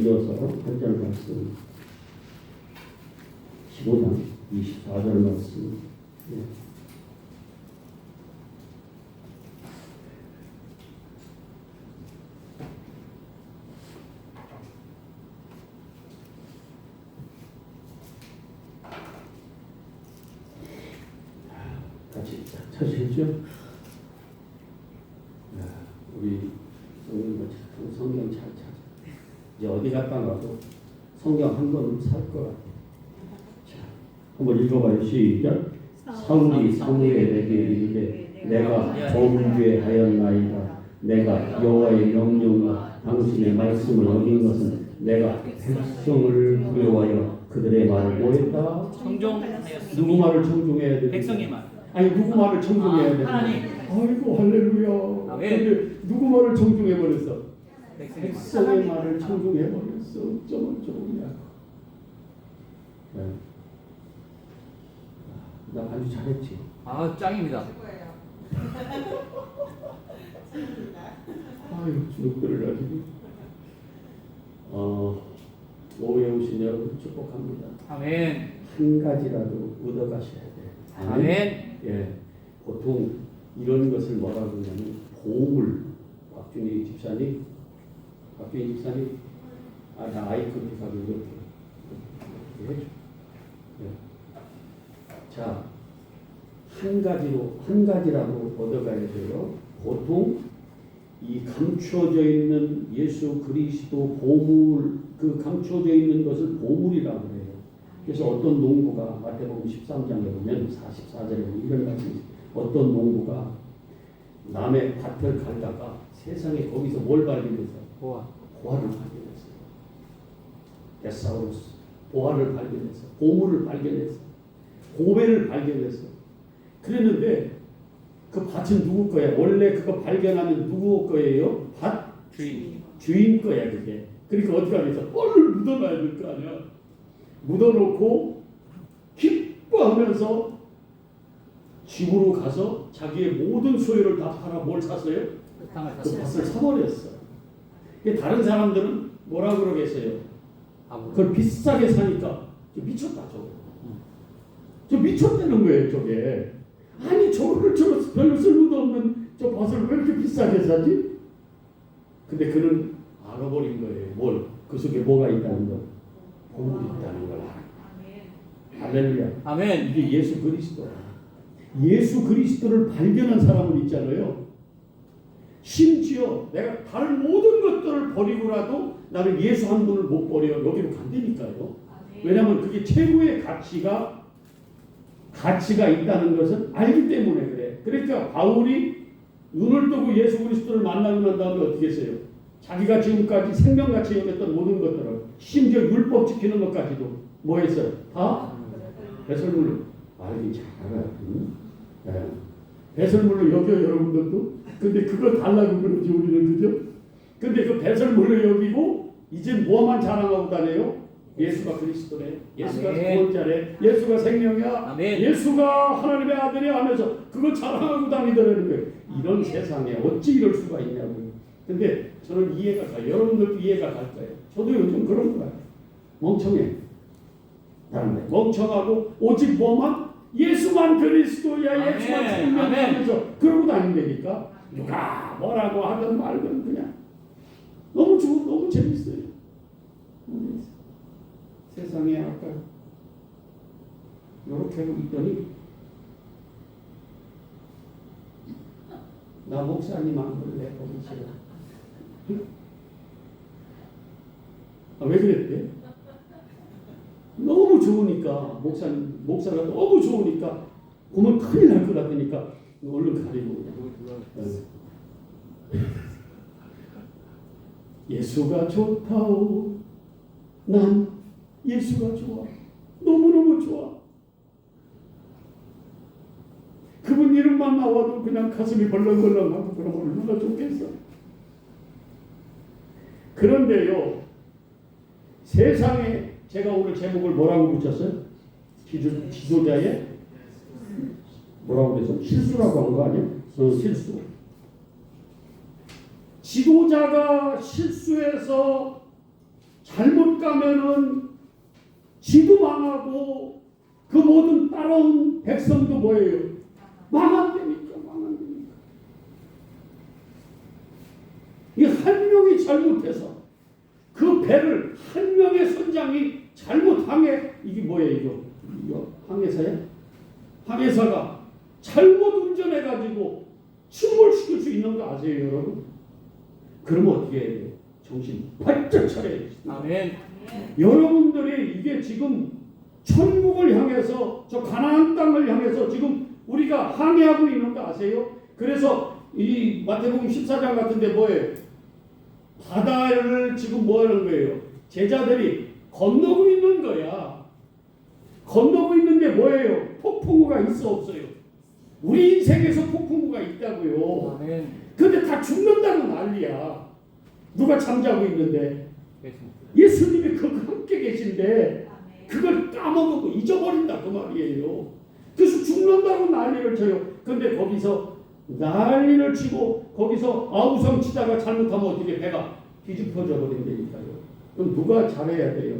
이어서 한절 말씀 15장 24절 말씀 예. 같이 찾으시죠? 야, 우리 성경과 참 성경 잘 찾아. 이제 어디 갔다 가도 권은 살것 같아. 자, 한번 읽어봐요. 시작. 사울이 사무엘에게 이르되 내가 범죄하였나이다. 내가 여호와의 명령과 당신의 말씀을 어긴 것은 내가 백성을 부여하여 그들의 말을 뭐했다? 청종하였습니다. 누구 말을 청중해야 돼? 백성의 말. 아니 누구 말을 청중해야 돼? 아, 하나님. 아이고 할렐루야. 아, 왜? 누구 말을 청중해 버렸어? 백성의 말. 말을 청중해 버렸어. 어쩌면 좋으냐. 네. 나 아주 잘했지. 아 짱입니다. 아유 주눅들을 가지고. 어 오후에 오신 여러분 축복합니다. 아멘. 한 가지라도 얻어가셔야 돼. 아멘. 예, 보통 이런 것을 뭐라 그러냐면 보물. 박준희 집사님, 박준희 집사님, 아, 나 아이콘 이렇게, 이렇게 해줘. 예. 자, 한 가지로 한 가지라도 얻어가야 돼요. 보통 이 감추어져 있는 예수 그리스도 보물 그 감추어져 있는 것을 보물이라고 해요. 그래서 어떤 농부가 마태복음 13장에 보면 44절에 보면 이런 있어요. 어떤 농부가 남의 밭을 갈다가 세상에 거기서 뭘 발견했어? 보아. 보화를 발견했어요. 데사우루스 보화를 발견했어. 보물을 발견했어. 고배를 발견했어. 그랬는데 그 밭은 누구 거야? 원래 그거 발견하면 누구 거예요? 밭 주인. 주인 거야 그게. 그러니까 어떻게 하겠어? 얼른 묻어놔야 될 거 아니야. 묻어놓고 기뻐하면서 집으로 가서 자기의 모든 소유를 다 팔아 뭘 샀어요? 그 그. 밭을 사버렸어. 다른 사람들은 뭐라 그러겠어요? 그걸 비싸게 사니까 저 미쳤다 저거. 저 미쳤다는 거예요 저게. 아니 저거를 저 별로 쓸모도 없는 저 밭을 왜 이렇게 비싸게 사지? 근데 그는 알아버린 거예요. 뭘? 그 속에 뭐가 있다는 거. 보물이 있다는 걸 알아. 할렐루야. 아멘. 이게 예수 그리스도. 예수 그리스도를 발견한 사람은 있잖아요. 심지어 내가 다른 모든 것들을 버리고라도 나는 예수 한 분을 못 버려 여기로 간다니까요. 왜냐하면 그게 최고의 가치가 가치가 있다는 것을 알기 때문에 그래. 그러니까 바울이 눈을 뜨고 예수 그리스도를 만나고 난 다음에 어떻게 했어요? 자기가 지금까지 생명같이 여겼던 모든 것들을 심지어 율법 지키는 것까지도 뭐 했어요? 다 배설물로 알기 잘 알아요. 응? 네. 배설물로 여겨 여러분들도. 근데 그거 달라고 그러지 우리는 그죠? 근데 그 배설물로 여기고 이제 뭐만 자랑하고 다녀요? 예수가 그리스도래. 예수가 아멘. 구원자래. 예수가 생명이야. 아멘. 예수가 하나님의 아들이야 하면서 그거 자랑하고 다니더라는 거예요. 이런 세상에 어찌 이럴 수가 있냐고요. 근데 저는 이해가 가요. 여러분들도 이해가 갈 거예요. 저도 요즘 그런 거예요. 멍청해. 다른데 멍청하고 오직 뭐만 예수만 그리스도야 아멘. 예수만 생명이야 아멘. 하면서 그러고 다닌다니까 누가 뭐라고 하든 말든 그냥 너무 좋고 너무 재밌어요. 세상에 아까 이렇게 하고 있더니 나 목사님 안 볼래 보기 싫어. 아, 왜 그랬대? 너무 좋으니까 목사 목사가 너무 좋으니까 보면 큰일 날 것 같으니까 얼른 가리고. 예수가 좋다오. 난 예수가 좋아. 너무너무 좋아. 그분 이름만 나와도 그냥 가슴이 벌렁벌렁하고 그럼 얼마나 좋겠어. 그런데요, 세상에 제가 오늘 제목을 뭐라고 붙였어요? 지도, 지도자의 뭐라고 그랬어? 실수라고 한 거 아니야? 어, 실수. 지도자가 실수해서 잘못 가면은 지도 망하고 그 모든 따라온 백성도 뭐예요? 망한다니까 망한다니까. 이 한 명이 잘못해서 그 배를 한 명의 선장이 잘못 항해 이게 뭐예요 이거? 이거 항해사야? 항해사가 잘못 운전해 가지고 침몰시킬 수 있는 거 아세요 여러분? 그러면 어떻게 해야 돼요? 정신 바짝 차려야지. 아멘. 여러분들이 이게 지금 천국을 향해서 저 가나안 땅을 향해서 지금 우리가 항해하고 있는 거 아세요? 그래서 이 마태복음 14장 같은데 뭐예요? 바다를 지금 뭐 하는 거예요? 제자들이 건너고 있는 거야. 건너고 있는데 뭐예요? 폭풍우가 있어 없어요? 우리 인생에서 폭풍우가 있다고요. 아멘. 근데 다 죽는다고 난리야. 누가 잠자고 있는데. 예수님이 그 함께 계신데 그걸 까먹고 잊어버린다 그 말이에요. 그래서 죽는다고 난리를 쳐요. 근데 거기서 난리를 치고 거기서 아우성 치다가 잘못하면 어떻게 배가 뒤집어져 버린다니까요. 그럼 누가 잘해야 돼요?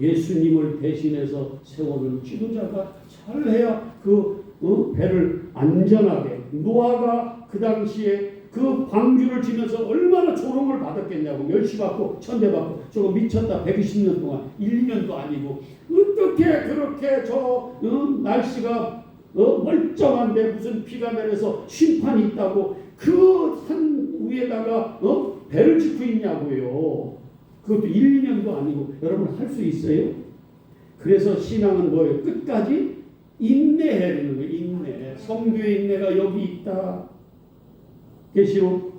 예수님을 대신해서 세워는 지도자가 잘해야 그 어? 배를 안전하게 노아가 그 당시에 그 방주를 지면서 얼마나 조롱을 받았겠냐고 멸시 받고 천대 받고 저거 미쳤다 120년 동안 1, 2년도 아니고 어떻게 그렇게 저 어? 날씨가 어? 멀쩡한데 무슨 비가 내려서 심판이 있다고 그 산 위에다가 어? 배를 짓고 있냐고요. 그것도 1, 2년도 아니고 여러분 할 수 있어요? 그래서 신앙은 뭐예요? 끝까지 인내해야 되는 거예요. 인내. 성교의 인내가 여기 있다. 계시록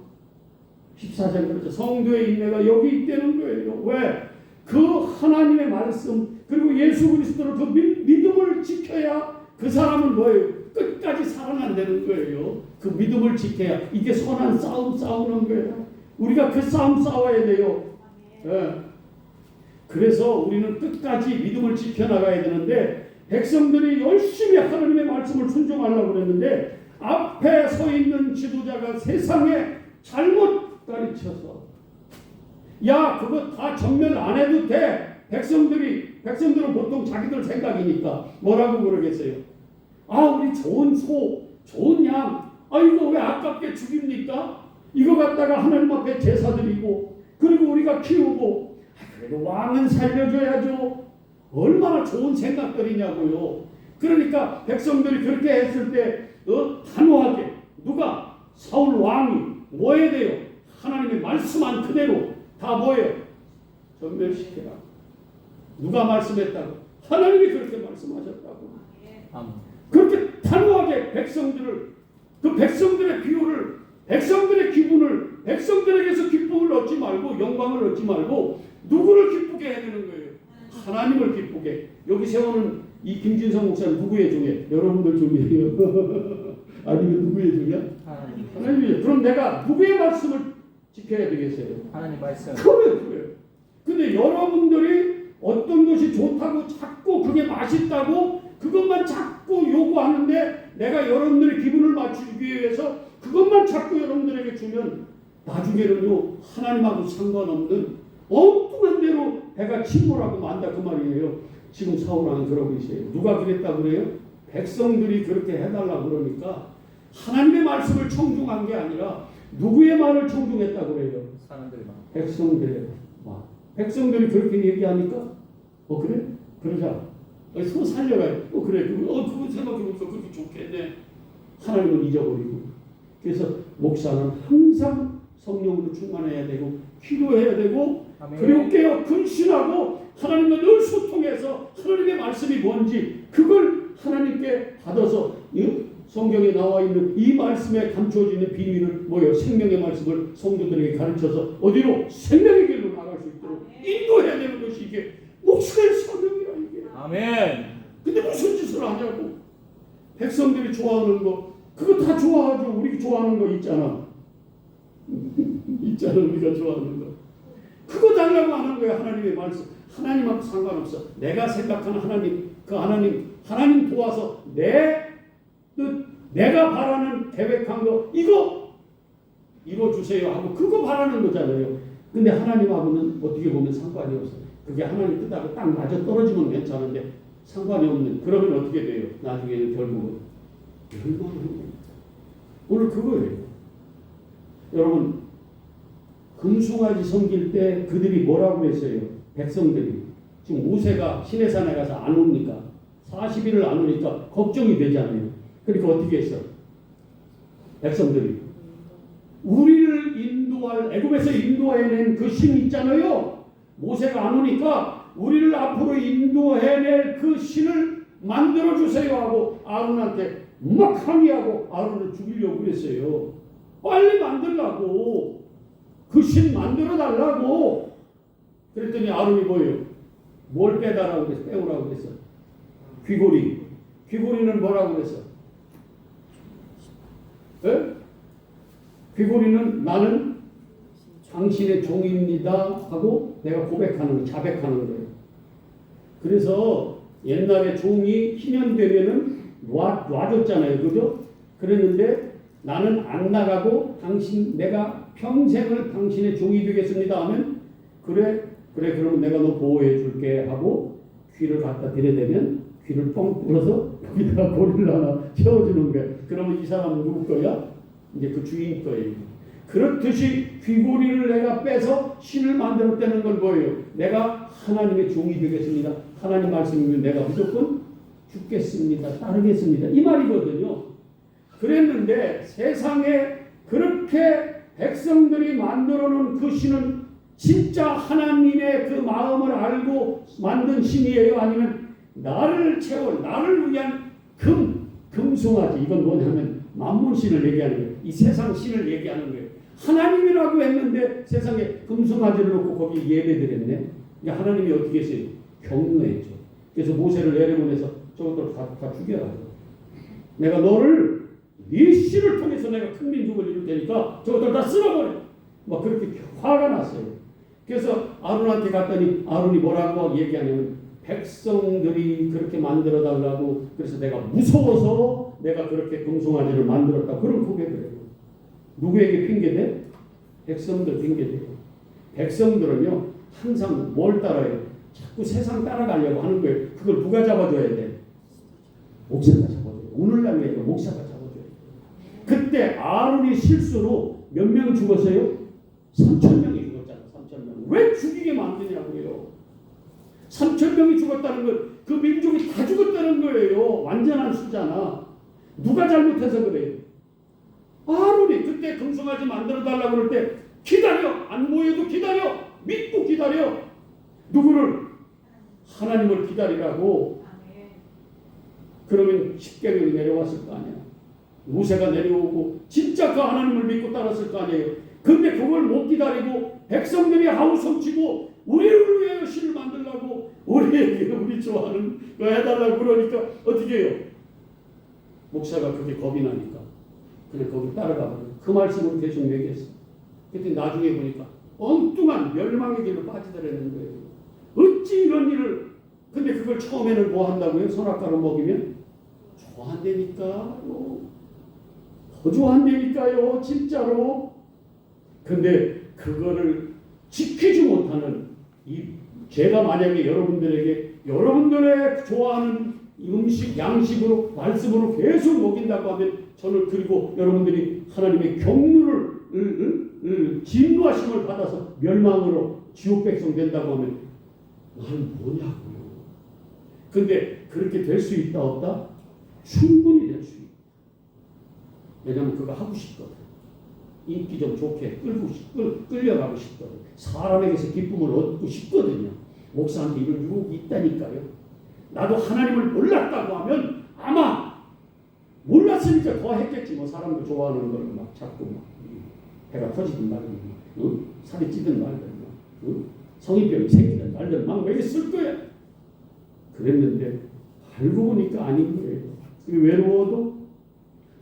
14장 그렇죠. 성교의 인내가 여기 있다는 거예요. 왜? 그 하나님의 말씀 그리고 예수 그리스도를 그 믿- 믿음을 지켜야 그 사람은 뭐예요? 끝까지 살아난다는 거예요. 그 믿음을 지켜야 이게 선한 싸움 싸우는 거예요. 우리가 그 싸움 싸워야 돼요. 예. 그래서 우리는 끝까지 믿음을 지켜나가야 되는데 백성들이 열심히 하나님의 말씀을 순종하려고 그랬는데 앞에 서 있는 지도자가 세상에 잘못 가르쳐서 야 그거 다 전면 안 해도 돼. 백성들이 백성들은 보통 자기들 생각이니까 뭐라고 그러겠어요? 아 우리 좋은 소 좋은 양. 아 이거 왜 아깝게 죽입니까? 이거 갖다가 하나님 앞에 제사 드리고 그리고 우리가 키우고 아, 그래도 왕은 살려줘야죠. 얼마나 좋은 생각들이냐고요 그러니까 백성들이 그렇게 했을 때 어? 단호하게 누가 사울 왕이 뭐 해야 돼요? 하나님의 말씀한 그대로 다 뭐예요? 전멸시켜라. 누가 말씀했다고? 하나님이 그렇게 말씀하셨다고. 그렇게 단호하게 백성들을 그 백성들의 비유를 백성들의 기분을 백성들에게서 기쁨을 얻지 말고 영광을 얻지 말고 누구를 기쁘게 해야 되는 거예요? 하나님을 기쁘게. 여기 세우는 이 김진성 목사는 누구의 종이에요? 여러분들 종이에요? 아니면 누구의 종이야? 하나님. 하나님이죠. 그럼 내가 누구의 말씀을 지켜야 되겠어요? 하나님 말씀. 그래 그래. 근데 여러분들이 어떤 것이 좋다고 자꾸 그게 맛있다고 그것만 자꾸 요구하는데 내가 여러분들의 기분을 맞추기 위해서 그것만 자꾸 여러분들에게 주면 나중에는요 하나님하고 상관없는 엉뚱한 대로 배가 침몰하고 만다 그 말이에요. 지금 사울왕은 그러고 있어요. 누가 그랬다 그래요? 백성들이 그렇게 해달라 그러니까 하나님의 말씀을 청중한 게 아니라 누구의 말을 청중했다 그래요? 사람들이 많아. 백성들의 말. 백성들이 그렇게 얘기하니까 어 그래? 그러자. 어, 소 살려가요. 어 그래. 어 그거 생각해보니까 그렇게 좋겠네. 하나님은 잊어버리고. 그래서 목사는 항상 성령으로 충만해야 되고 기도해야 되고. 그리고 깨어 근신하고 하나님과 늘 소통해서 하나님의 말씀이 뭔지 그걸 하나님께 받아서 이 성경에 나와 있는 이 말씀에 감춰져 있는 비밀을 뭐예요? 생명의 말씀을 성도들에게 가르쳐서 어디로 생명의 길로 나갈 수 있도록 인도해야 되는 것이 이게 목사의 사명이라 이게. 아멘. 근데 무슨 짓을 하냐고. 백성들이 좋아하는 거 그거 다 좋아하죠. 우리 좋아하는 거 있잖아. 있잖아 우리가 좋아하는 거. 그거 달라고 하는 거야 하나님의 말씀. 하나님하고 상관없어. 내가 생각하는 하나님 그 하나님 하나님 도와서 내 뜻, 내가 바라는 계획한 거 이거 이루어 주세요 하고 그거 바라는 거잖아요. 근데 하나님하고는 어떻게 보면 상관이 없어요. 그게 하나님 뜻하고 딱 맞아 떨어지면 괜찮은데 상관이 없는 그러면 어떻게 돼요? 나중에는 결국은 겁니다. 오늘 그거예요. 여러분 금송아지 섬길 때 그들이 뭐라고 했어요? 백성들이 지금 모세가 시내산에 가서 안 오니까 40일을 안 오니까 걱정이 되잖아요. 그러니까 어떻게 했어? 백성들이 우리를 인도할 애굽에서 인도해낸 그 신 있잖아요. 모세가 안 오니까 우리를 앞으로 인도해낼 그 신을 만들어 주세요 하고 아론한테 막 항의하고 아론을 죽이려고 그랬어요. 빨리 만들라고 그 신 만들어 달라고 그랬더니 아론이 뭐예요? 뭘 빼달라고 그랬어? 빼오라고 그랬어. 귀고리. 귀고리는 뭐라고 그랬어? 예? 귀고리는 나는 당신의 종입니다 하고 내가 고백하는 거, 자백하는 거예요. 그래서 옛날에 종이 희년되면은 놔, 놔줬잖아요. 그죠? 그랬는데 나는 안 나가고 당신, 내가 평생을 당신의 종이 되겠습니다 하면 그래, 그래, 그러면 내가 너 보호해 줄게 하고 귀를 갖다 들여대면 귀를 뻥 뚫어서 여기다가 고리를 하나 채워주는 거야. 그러면 이 사람은 누구 거야? 이제 그 주인 거예요. 그렇듯이 귀고리를 내가 빼서 신을 만들었다는 건 뭐예요? 내가 하나님의 종이 되겠습니다. 하나님 말씀이면 내가 무조건 죽겠습니다. 따르겠습니다. 이 말이거든요. 그랬는데 세상에 그렇게 백성들이 만들어 놓은 그 신은 진짜 하나님의 그 마음을 알고 만든 신이에요? 아니면 나를 채울, 나를 위한 금, 금송아지. 이건 뭐냐면 만문신을 얘기하는 거예요. 이 세상 신을 얘기하는 거예요. 하나님이라고 했는데 세상에 금송아지를 놓고 거기 예배드렸네. 이게 하나님이 어떻게 했어요? 경노했죠. 그래서 모세를 내려보내서 저것들 다, 다 죽여라. 내가 너를 네 씨를 통해서 내가 큰 민족을 이룰 테니까 저것들 다 쓸어버려. 막 그렇게 화가 났어요. 그래서 아론한테 갔더니 아론이 뭐라고 얘기하냐면 백성들이 그렇게 만들어 달라고 그래서 내가 무서워서 내가 그렇게 금송아지를 만들었다. 그런 고백을 해요. 누구에게 핑계대? 백성들 핑계대요. 백성들은요 항상 뭘 따라요? 자꾸 세상 따라가려고 하는 거예요. 그걸 누가 잡아줘야 돼? 목사가 잡아줘요. 오늘날 얘도 목사가. 그때 아론이 실수로 몇 명 죽었어요? 3천 명이 죽었잖아. 3천 명. 왜 죽이게 만드냐고요. 3천 명이 죽었다는 건 그 민족이 다 죽었다는 거예요. 완전한 수잖아. 누가 잘못해서 그래요? 아론이 그때 금송아지 만들어 달라고 그럴 때 기다려 안 모여도 기다려 믿고 기다려 누구를 하나님을 기다리라고 그러면 십계명이 내려왔을 거 아니야 모세가 내려오고 진짜 그 하나님을 믿고 따랐을 거 아니에요 근데 그걸 못 기다리고 백성들이 하우성치고 우리를 위하여 신을 만들라고 우리에게 우리 좋아하는 거 해달라고 그러니까 어떻게 해요 목사가 그게 겁이 나니까 그냥 거기 따라가 버려. 그 말씀을 계속 얘기했어. 그때 나중에 보니까 엉뚱한 멸망의 길로 빠지더라는 거예요. 어찌 이런 일을 근데 그걸 처음에는 뭐 한다고요? 선악과를 먹이면 좋아한다니까요. 더 좋아한다니까요. 진짜로. 근데 그거를 지키지 못하는 이 제가 만약에 여러분들에게 여러분들의 좋아하는 음식 양식으로 말씀으로 계속 먹인다고 하면 저는 그리고 여러분들이 하나님의 경륜을 진노하심을 받아서 멸망으로 지옥 백성 된다고 하면 나는 뭐냐고요. 근데 그렇게 될 수 있다 없다? 충분히. 왜냐하면 그거 하고 싶거든. 인기 좀 좋게 끌고 싶, 끌, 끌려가고 싶거든. 사람에게서 기쁨을 얻고 싶거든요. 목사한테 이런 유혹이 있다니까요. 나도 하나님을 몰랐다고 하면 아마 몰랐으니까 더 했겠지. 뭐 사람도 좋아하는 걸 막 자꾸 막 배가 터지든 말든 막, 어? 살이 찌든 말든 막, 어? 성인병이 생기든 말든 막 왜쓸 거야. 그랬는데 알고 보니까 아닌 거예요. 외로워도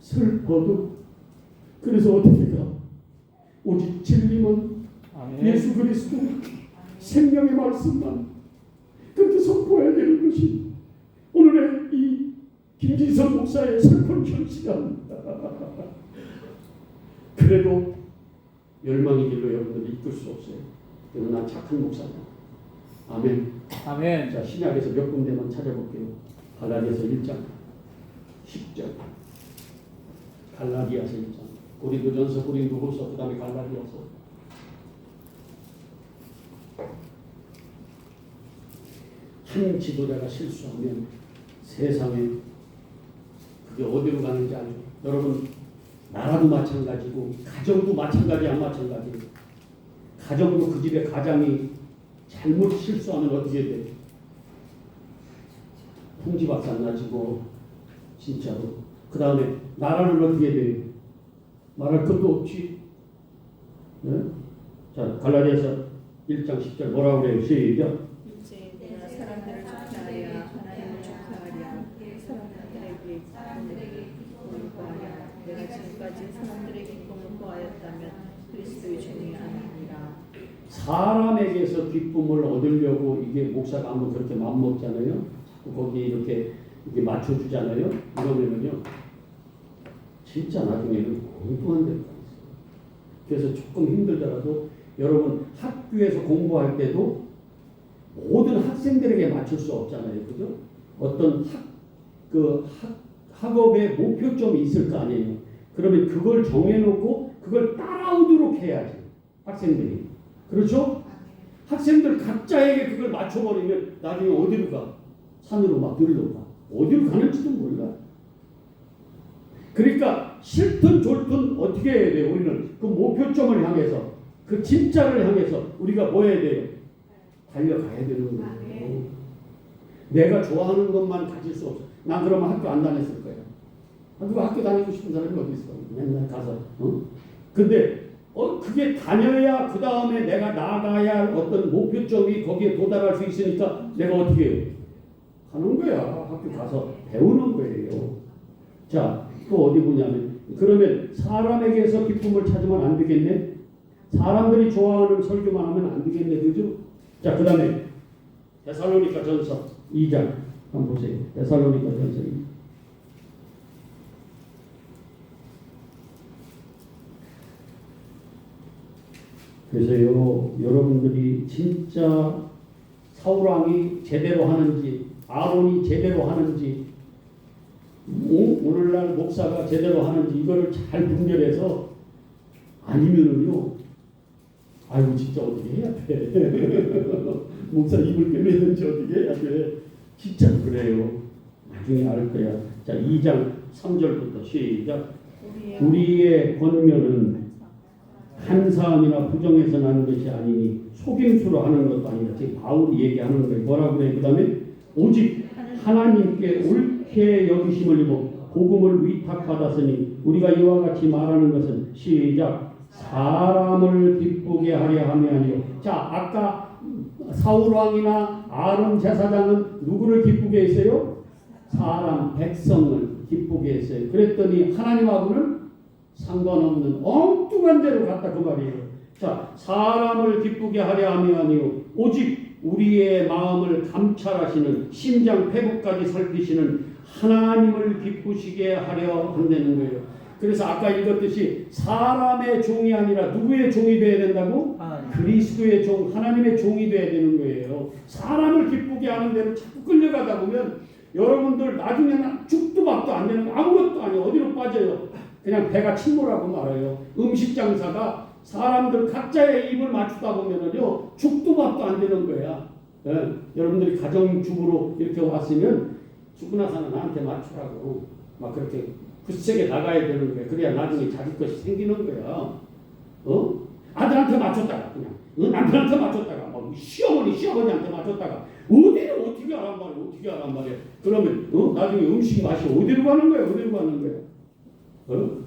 슬퍼도 그래서 어떻게 가? 오직 진리만. 예수 그리스도 생명의 말씀만 그렇게 선포해야 되는 것이 오늘의 이 김진선 목사의 슬픈 현실입니다. 그래도 멸망의 길로 여러분들 이끌 수 없어요. 그래서 난 착한 목사다. 아멘. 아멘. 자, 신약에서 몇 군데만 찾아볼게요. 갈라디아서 1장 10절. 갈라디아서 1장. 고린도전서, 고린도후서, 그다음에 갈라디아서. 한 지도자가 실수하면 세상에 그게 어디로 가는지 알죠? 여러분 나라도 마찬가지고 가정도 마찬가지 안 마찬가지예요. 가정도 그 집의 가장이 잘못 실수하면 어떻게 돼? 풍지박산 나지고 진짜로 그 다음에 나라는 어떻게 돼? 말할 것도 없지. 네? 자 갈라디아서 1장 10절 뭐라고 그래요? 시작. 사람에게서 기쁨을 얻으려고 이게 목사가 한번 그렇게 맘먹잖아요. 자꾸 거기에 이렇게 이렇게 맞춰주잖아요. 이러면은요, 진짜 나중에는 엉뚱한 데로. 그래서 조금 힘들더라도 여러분 학교에서 공부할 때도 모든 학생들에게 맞출 수 없잖아요. 그죠? 어떤 학, 그 학, 학업의 목표점이 있을 거 아니에요. 그러면 그걸 정해놓고 그걸 따라오도록 해야지. 학생들이. 그렇죠? 학생들 각자에게 그걸 맞춰버리면 나중에 어디로 가? 산으로 막 들러 가. 어디로 가는지도 몰라. 그러니까 싫든 좋든 어떻게 해야 돼요? 우리는 그 목표점을 향해서 그 진짜를 향해서 우리가 뭐 해야 돼요? 달려가야 되는 거예요. 내가 좋아하는 것만 가질 수 없어. 난 그러면 학교 안 다녔을 거야. 아, 누가 학교 다니고 싶은 사람이 어디 있어? 맨날 가서. 어? 근데 어 그게 다녀야 그 다음에 내가 나가야 할 어떤 목표점이 거기에 도달할 수 있으니까 내가 어떻게 해요? 하는 거야. 학교 가서 배우는 거예요. 자, 또 어디 보냐면 그러면 사람에게서 기쁨을 찾으면 안 되겠네. 사람들이 좋아하는 설교만 하면 안 되겠네, 그죠? 자, 그 다음에 데살로니가 전서 2장 한번 보세요. 데살로니가 전서 2장. 그래서 요, 여러분들이 진짜 사울왕이 제대로 하는지, 아론이 제대로 하는지, 오- 오늘날 목사가 제대로 하는지 이거를 잘 분별해서 아니면은요, 아이고 진짜 어떻게 해야 돼? 목사 입을 꿰매든지 어떻게 해야 돼? 진짜 그래요. 나중에 알 거야. 자, 2장 3절부터 시작. 우리의 권면은 한 사람이나 부정해서 나는 것이 아니니 속임수로 하는 것도 아니다. 지금 바울이 얘기하는 거예요. 뭐라고 그래? 그 다음에 오직 하나님께 옳게 여기심을 입어 복음을 위탁받았으니 우리가 이와 같이 말하는 것은 시작 사람을 기쁘게 하려 함이 아니요. 자 아까 사울 왕이나 아론 제사장은 누구를 기쁘게 했어요? 사람 백성을 기쁘게 했어요. 그랬더니 하나님하고는 상관없는 엉뚱한 데로 갔다 그 말이에요. 자, 사람을 기쁘게 하려 함이 아니요 오직 우리의 마음을 감찰하시는 심장 패부까지 살피시는 하나님을 기쁘시게 하려 한다는 거예요. 그래서 아까 읽었듯이 사람의 종이 아니라 누구의 종이 되어야 된다고? 하나님. 그리스도의 종, 하나님의 종이 되어야 되는 거예요. 사람을 기쁘게 하는 대로 자꾸 끌려가다 보면 여러분들 나중에는 죽도 밥도 안 되는 거 아무것도 아니에요. 어디로 빠져요? 그냥 배가 침몰하고 말아요. 음식 장사가 사람들 각자의 입을 맞추다 보면은요 죽도 밥도 안 되는 거야. 예, 여러분들이 가정주부로 이렇게 왔으면 나서는 나한테 맞추라고 막 그렇게 굳세게 나가야 되는 거야. 그래야 나중에 자기 것이 생기는 거야. 어? 아들한테 맞췄다가 그냥 어? 남편한테 맞췄다가 막 시어머니 시아버지한테 맞췄다가 어디를 어떻게 하란 말이야 어떻게 하란 말이야 그러면 어? 나중에 음식 맛이 어디로 가는 거야 어디로 가는 거야 어?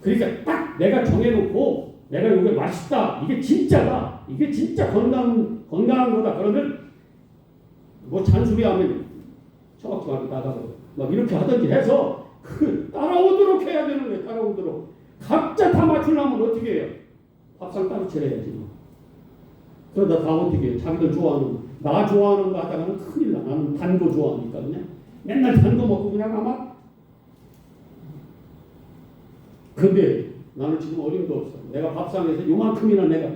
그러니까 딱 내가 정해놓고 내가 이게 맛있다 이게 진짜다 이게 진짜 건강 건강한 거다 그러면 뭐 잔소리하면 처박처박 나가고 막 이렇게 하든지 해서 그 따라오도록 해야 되는 거예요 따라오도록 각자 다 맞추려면 어떻게 해요 밥상 따로 차려야지 뭐. 그러다 다 어떻게 해요 자기들 좋아하는 거. 나 좋아하는 거 하다가는 큰일 나 나는 단 거 좋아하니까 그냥 맨날 단 거 먹고 그냥 아마 근데 나는 지금 어림도 없어. 내가 밥상에서 요만큼이나 내가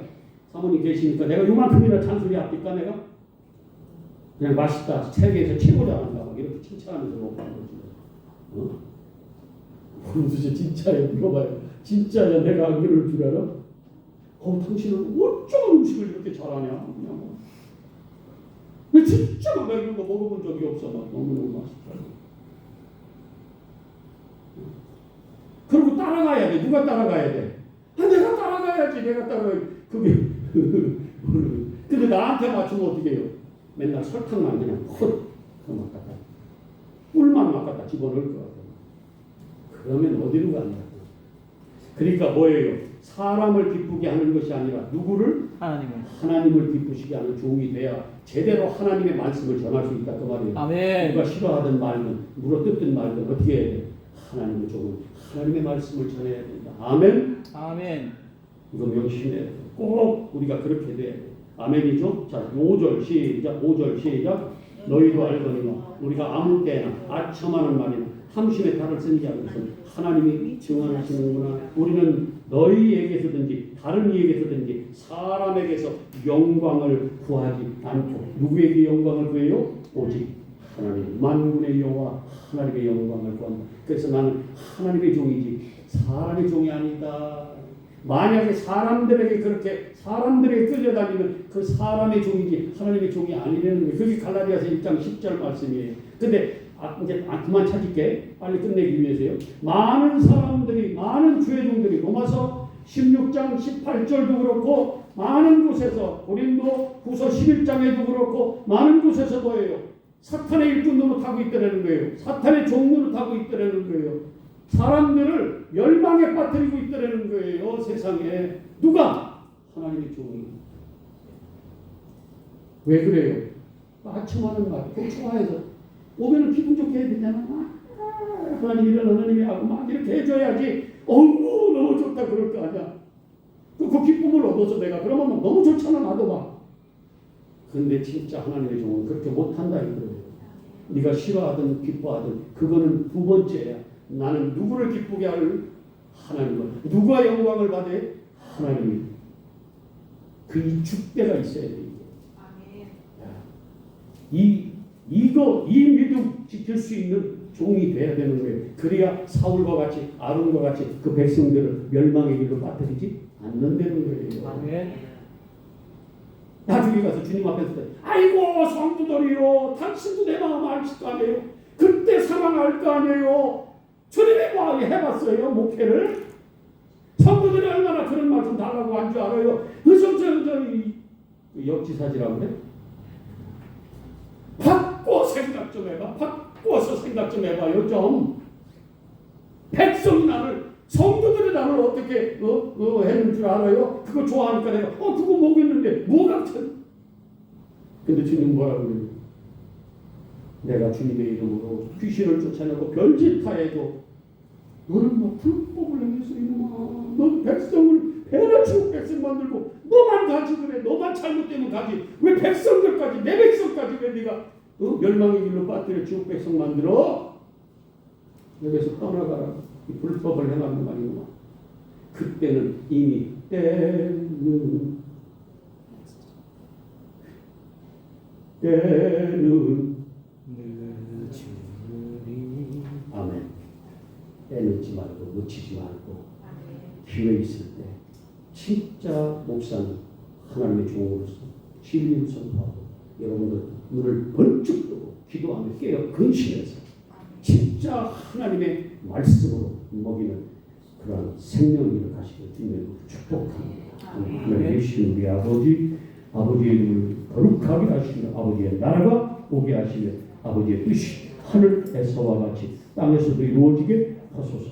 사모님 계시니까 내가 요만큼이나 잔소리 합니까 내가? 그냥 맛있다. 세계에서 최고 잘한다. 막 이렇게 칭찬하면서 먹는 거지. 어? 도대체 진짜예요 물어봐요. 진짜야? 내가 안 그럴 줄 알아? 어 당신은 어쩌면 음식을 이렇게 잘하냐? 그냥 뭐. 왜 진짜 막 이런 거 먹어본 적이 없어. 막 너무너무 맛있다. 그리고 따라가야 돼. 누가 따라가야 돼? 아 내가 따라가야지. 내가 따라가 그게 근데 나한테 맞추면 어떻게 해요? 맨날 설탕만 그냥 헛 그만 갖다 꿀만 막 갖다 집어넣을 것 같아요. 그러면 어디로 가냐고. 그러니까 뭐예요? 사람을 기쁘게 하는 것이 아니라 누구를 하나님을. 하나님을 기쁘시게 하는 종이 돼야 제대로 하나님의 말씀을 전할 수 있다 그 말이에요. 아멘. 누가 싫어하든 말든 물어뜯든 말든 어떻게 해야 돼? 하나님의 종은 하나님의 말씀을 전해야 된다. 아멘. 아멘. 이거 명심해야 돼. 꼭 우리가 그렇게 돼야 돼. 아멘이죠? 자, 5절 시작, 5절 시작. 너희도 알거니와 우리가 아무 때나 아첨하는 말이나 함심의 탈을 쓰지 것은 하나님이 증언하시는구나. 우리는 너희에게서든지 다른 이에게서든지 사람에게서 영광을 구하지 않고 누구에게 영광을 구해요? 오직 하나님 만군의 여호와 하나님의 영광을 구한다. 그래서 나는 하나님의 종이지 사람의 종이 아니다. 만약에 사람들에게 그렇게 사람들에게 끌려다니면 그 사람의 종이지 하나님의 종이 아니라는 거예요. 그게 갈라디아서 1장 10절 말씀이에요. 근데 아, 이제 아, 그만 찾을게. 빨리 끝내기 위해서요. 많은 사람들이 많은 주의 종들이 로마서 16장 18절도 그렇고 많은 곳에서 고린도 후서 11장에도 그렇고 많은 곳에서 뭐예요? 사탄의 일꾼 노릇하고 있다는 거예요. 사탄의 종 노릇하고 있다는 거예요. 사람들을 멸망에 빠뜨리고 있다는 거예요. 세상에 누가 하나님의 종이 왜 그래요? 아첨하는 말, 그 좋아해서 오면은 기분 좋게 해야 되잖아. 아, 하나님 이런 하나님이 하고 막 이렇게 해줘야지. 어우 너무 좋다 그럴 거 아니야. 그, 그 기쁨을 얻어서 내가 그러면 뭐 너무 좋잖아 나도 막. 근데 진짜 하나님의 종은 그렇게 못한다 이거예요. 네가 싫어하든 기뻐하든 그거는 두 번째야. 나는 누구를 기쁘게 할 하나님을 누가 영광을 받아 하나님이 그이 축대가 있어야 돼. 이게. 야, 이 이거 이 믿음 지킬 수 있는 종이 돼야 되는 거예요. 그래야 사울과 같이 아론과 같이 그 백성들을 멸망의 길로 빠뜨리지 않는다는 거예요. 아멘. 나중에 가서 주님 앞에 서 아이고 성도들이요 당신도 내 마음 알실 거 아니에요 그때 사랑할 거 아니에요 주님의 마음이 해봤어요 목회를. 성도들이 얼마나 그런 말씀 달라고 한 줄 알아요. 그래서 저, 저, 이, 그 역지사지라고 그래? 바꿔 생각 좀 해봐. 바꿔서 생각 좀 해봐요 좀. 백성이 나를 성도들이 나를 어떻게 어, 어, 했는 줄 알아요? 그거 좋아하니까 내가 어 그거 먹였는데 뭐가 참. 근데 주님 뭐라고 그래요? 내가 주님의 이름으로 귀신을 쫓아내고 별짓 다 해도 너는 뭐 불법을 행해서 이놈아 넌 백성을 배나 치고 백성 만들고 너만 가지 그래. 너만 잘못되면 가지. 왜 백성들까지 내 백성까지 왜 네가? 어? 멸망의 길로 빠뜨려 지옥 백성 만들어. 여기서 떠나가라. 이 불법을 행하는 거 아니구나 그때는 이미 때는 때는 늦으리. 아멘 때늦지 말고 놓치지 말고 기회 있을 때 진짜 목사는 하나님의 종으로서 진리를 선포하고 여러분들 눈을 번쩍 뜨고 기도하며 깨어 근신해서 진짜 하나님의 말씀으로 먹이는 그러한 생명을 가시길 주님으로 축복합니다. 하나님 계신 우리 아버지 아버지의 이름을 거룩하게 하시며 아버지의 나라가 오게 하시며 아버지의 뜻이 하늘에서와 같이 땅에서도 이루어지게 하소서.